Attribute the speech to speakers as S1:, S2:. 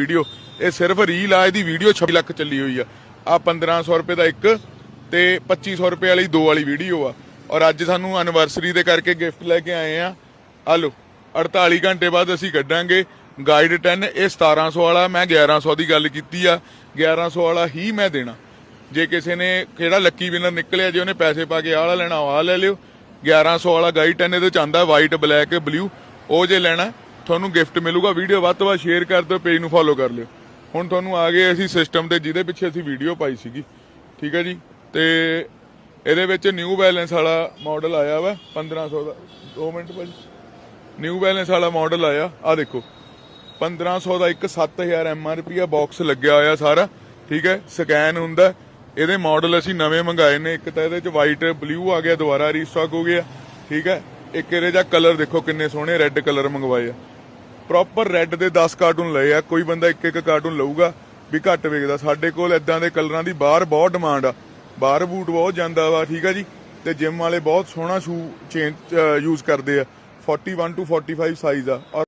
S1: Video. ਇਹ ਸਿਰਫ reel ਆ, ਇਹਦੀ ਵੀਡੀਓ 26 ਲੱਖ ਚੱਲੀ ਹੋਈ ਆ। ਆ 1500 ਰੁਪਏ ਦਾ ਇੱਕ ਤੇ 2500 ਰੁਪਏ ਵਾਲੀ ਦੋ ਵਾਲੀ ਵੀਡੀਓ ਆ। ਔਰ ਅੱਜ ਸਾਨੂੰ ਐਨਵਰਸਰੀ ਦੇ ਕਰਕੇ ਗਿਫਟ ਲੈ ਕੇ ਆਏ ਆ। ਆ ਲੋ 48 ਘੰਟੇ ਬਾਅਦ ਅਸੀਂ ਕੱਢਾਂਗੇ ਗਾਈਡ 10 ਇਹ 1700 ਵਾਲਾ, ਮੈਂ 1100 ਦੀ ਗੱਲ ਕੀਤੀ ਆ। 1100 ਵਾਲਾ ਹੀ ਮੈਂ ਦੇਣਾ। ਜੇ ਕਿਸੇ ਨੇ ਕਿਹੜਾ ਲੱਕੀ ਵਿਨਰ ਨਿਕਲਿਆ, ਜੇ ਉਹਨੇ ਪੈਸੇ ਪਾ ਕੇ ਆਹ ਵਾਲਾ ਲੈਣਾ ਆਹ ਲੈ ਲਿਓ। 1100 ਵਾਲਾ ਗਾਈਡ 10 ਇਹਦੇ ਚ ਆਂਦਾ ਵਾਈਟ ਬਲੈਕ ਬਲੂ ਉਹ ਜੇ ਲੈਣਾ ਤੁਹਾਨੂੰ ਗਿਫਟ ਮਿਲੂਗਾ ਵੀਡੀਓ ਵੱਧ ਤੋਂ ਵੱਧ ਸ਼ੇਅਰ ਕਰ ਦਿਓ ਪੇਜ ਨੂੰ ਫੋਲੋ ਕਰ ਲਿਓ। ਹੁਣ ਤੁਹਾਨੂੰ ਆ ਗਏ ਅਸੀਂ ਸਿਸਟਮ ਤੇ, ਜਿਹਦੇ ਪਿੱਛੇ ਅਸੀਂ ਵੀਡੀਓ ਪਾਈ ਸੀਗੀ। ਠੀਕ ਹੈ ਜੀ? ਤੇ ਇਹਦੇ ਵਿੱਚ ਨਿਊ ਬੈਲੈਂਸ ਵਾਲਾ ਮਾਡਲ ਆਇਆ ਵਾ 1500 ਦਾ। 2 ਮਿੰਟ ਭਾਜੀ। ਨਿਊ ਬੈਲੈਂਸ ਵਾਲਾ ਮਾਡਲ ਆਇਆ ਆ ਦੇਖੋ। 1500 ਦਾ ਇੱਕ 7000 ਐਮਆਰਪੀ ਆ ਬਾਕਸ ਲੱਗਿਆ ਹੋਇਆ ਸਾਰਾ। ਠੀਕ ਹੈ? ਸਕੈਨ ਹੁੰਦਾ। ਇਹਦੇ ਮਾਡਲ ਅਸੀਂ ਨਵੇਂ ਮੰਗਾਏ ਨੇ। ਇੱਕ ਤਾਂ ਇਹਦੇ ਚ ਵਾਈਟ ਬਲੂ ਆ ਗਿਆ, ਦੁਬਾਰਾ ਰੀਸਟਾਕ ਹੋ ਗਿਆ। ਠੀਕ ਹੈ? ਇੱਕ ਇਹਦੇ ਦਾ ਕਲਰ ਦੇਖੋ ਕਿੰਨੇ ਸੋਹਣੇ ਰੈੱਡ ਕਲਰ ਮੰਗਵਾਏ ਆ। ਪ੍ਰੋਪਰ ਰੈੱਡ ਦੇ 10 ਕਾਰਟੂਨ ਲਏ ਆ, ਕੋਈ ਬੰਦਾ ਇੱਕ ਇੱਕ ਕਾਰਟੂਨ ਲਊਗਾ ਵੀ ਘੱਟ ਵੇਚਦਾ ਸਾਡੇ ਕੋਲ ਇਦਾਂ ਦੇ ਕਲਰਾਂ ਦੀ ਬਾਹਰ ਬਹੁਤ ਡਿਮਾਂਡ ਆ। ਬਾਹਰ ਬੂਟ ਬਹੁਤ ਜਾਂਦਾ ਵਾ, ਠੀਕ ਆ ਜੀ? ਤੇ ਜਿਮ ਵਾਲੇ ਬਹੁਤ ਸੋਹਣਾ ਸ਼ੂ ਚੇਂਜ ਯੂਜ਼ ਕਰਦੇ ਆ। 41 ਟੂ 45 ਸਾਈਜ਼ ਆ। ਔਰ